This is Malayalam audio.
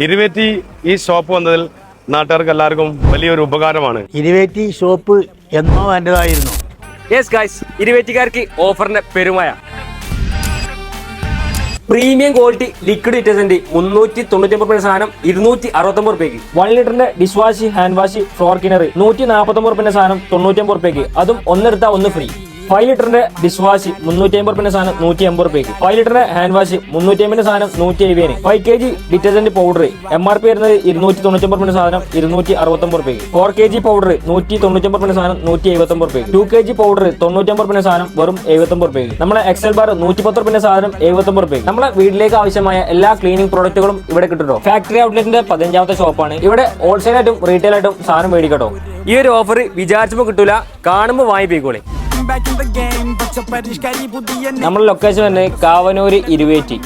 ഇരുവേറ്റി ഈ ഷോപ്പ് വന്നതിൽ നാട്ടുകാർക്ക് എല്ലാവർക്കും വലിയൊരു ഉപകാരമാണ്. ഇരുവേറ്റി ഷോപ്പ് എന്നോ എന്റെതായിരുന്നു യെസ് ഗായ്സ് ഇരുവേറ്റിക്കാർക്ക് ഓഫറിന്റെ പെരുമയ. പ്രീമിയം ക്വാളിറ്റി ലിക്വിഡ് ഡിറ്റർജന്റ് മുന്നൂറ്റി തൊണ്ണൂറ്റി ഒമ്പത് സാധനം ഇരുന്നൂറ്റി അറുപത്തൊമ്പത് റുപ്യക്ക്. വൺ ലിറ്ററിന്റെ dish wash hand wash floor കിണർ നൂറ്റി നാൽപ്പത്തൊമ്പത് റുപ്യന്റെ സാധനം തൊണ്ണൂറ്റി ഒമ്പത് റുപ്യക്ക്. അതും ഒന്നെടുത്താൽ ഒന്ന് ഫ്രീ ഫൈവ് ലിറ്ററിന്റെ ഡിഷ് വാഷ് മുന്നൂറ്റി അമ്പത് റുപ്യന്റെ സാധനം നൂറ്റി അമ്പത് റുപ്യക്ക്. ഫൈവ് ലിറ്ററിന്റെ ഹാൻഡ് വാഷ് മുന്നൂറ്റി അമ്പതിന്റെ സാധനം നൂറ്റി എഴുപതിന് five K G detergent powder M R P വരുന്നത് ഇരുന്നൂറ്റി തൊണ്ണൂറ്റി ഒമ്പത് സാധനം ഇരുന്നൂറ്റി അറുപത്തൊമ്പത് റുപ്യക്ക്. ഫോർ കെ ജി പൗഡർ നൂറ്റി തൊണ്ണൂറ്റി ഒമ്പത് റുപ്യന്റെ സാധനം നൂറ്റി എഴുപത്തൊമ്പത് റുപ്യക്ക്. ടു കെ ജി പൗഡർ തൊണ്ണൂറ്റൊമ്പത് റുപ്യന്റെ സാധനം വെറും എഴുപത്തൊമ്പത് റുപ്യക്ക്. നമ്മളെ എക്സൽ ബാർ നൂറ്റി പത്ത് റുപ്യന്റെ സാധനം എഴുപത്തൊമ്പത് റുപ്യക്ക്. നമ്മളെ വീട്ടിലേക്ക് ആവശ്യമായ എല്ലാ ക്ലീനിങ് പ്രോഡക്റ്റുകളും ഇവിടെ കിട്ടുമോ ഫാക്ടറി ഔട്ട്ലെറ്റിന്റെ പതിനഞ്ചാമത്തെ ഷോപ്പാണ്. ഇവിടെ റീറ്റെയിൽ ആയിട്ടും സാധനം മേടിക്കട്ടോ. ഈ ഒരു ഓഫർ വിചാരിച്ചപ്പോൾ കിട്ടൂല കാണുമ്പോൾ വാങ്ങിപ്പോയിക്കോളെ നമ്മുടെ ലൊക്കേഷൻ വന്ന് കാവനൂര് ഇരുവേറ്റി.